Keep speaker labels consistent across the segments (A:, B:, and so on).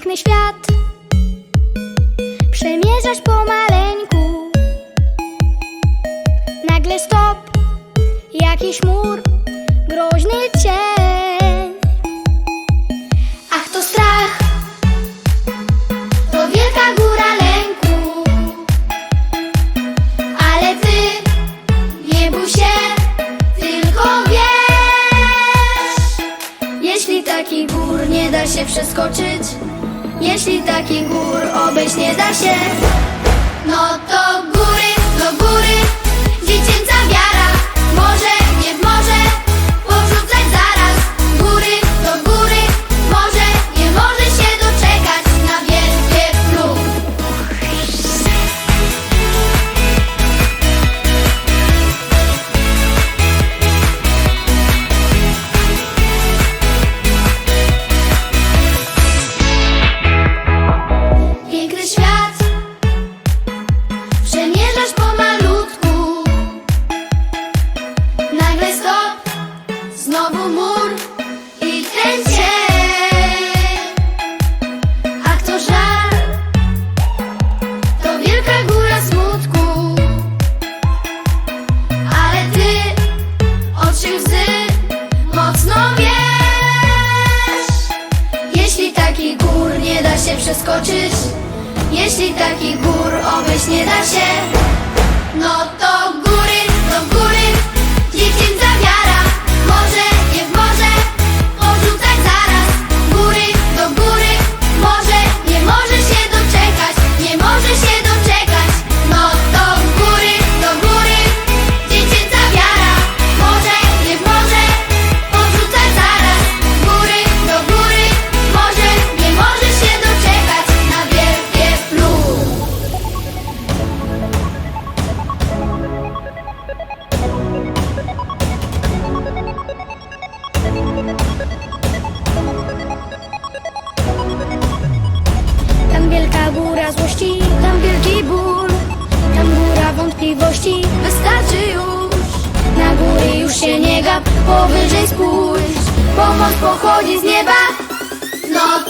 A: piękny świat. Przemierzasz pomaleńku Nagle stop, jakiś mur Groźny cię takich gór obejść nie da się. No to gór przeskoczyć. Jeśli taki gór obejść nie da się No to góra złości, tam wielki ból. Tam góra wątpliwości, wystarczy już. Na góry już się nie gap, powyżej spójrz. Pomoc pochodzi z nieba, no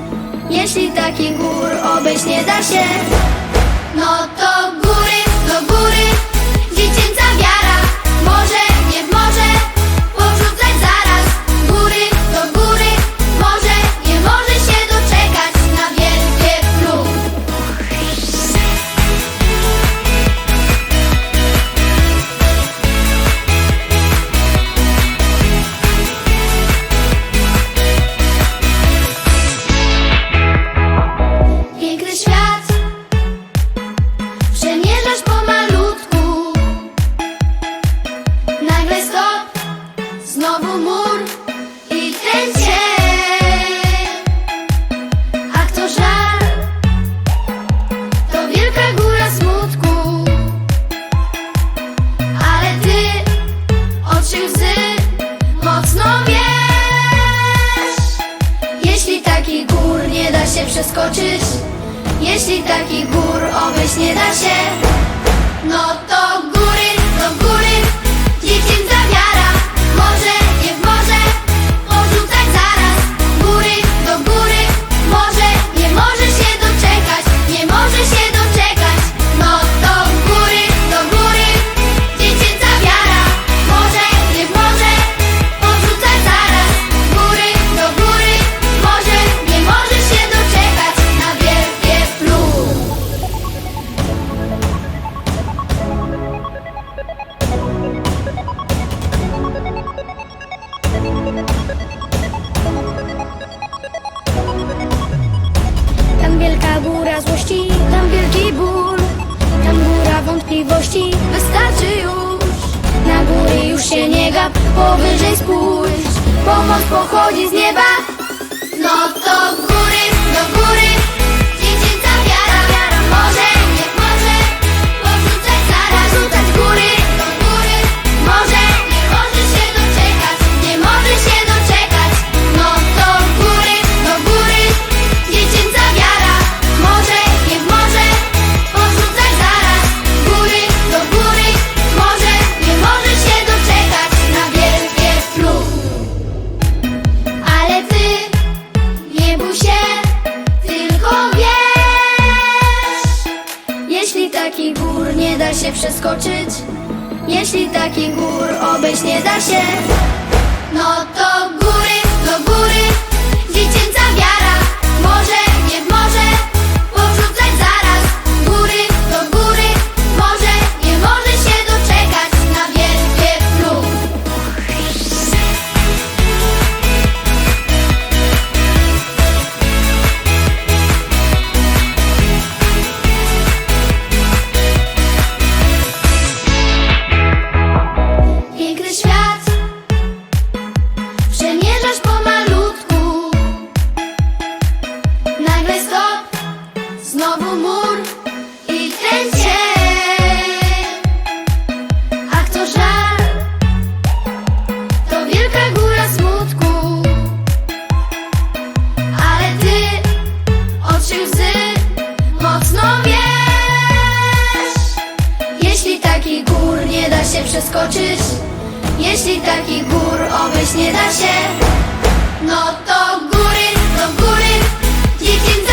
A: jeśli taki gór obejść nie da się, no to 别担心 już się nie gap, powyżej spójrz. Pomoc pochodzi z nieba. No to góry Jeśli taki gór nie da się przeskoczyć. Jeśli taki gór obejść nie da się No to góry, do góry Oczy łzy Mocno wiesz jeśli taki gór nie da się przeskoczyć Jeśli taki gór obejść nie da się No to góry, do góry Może,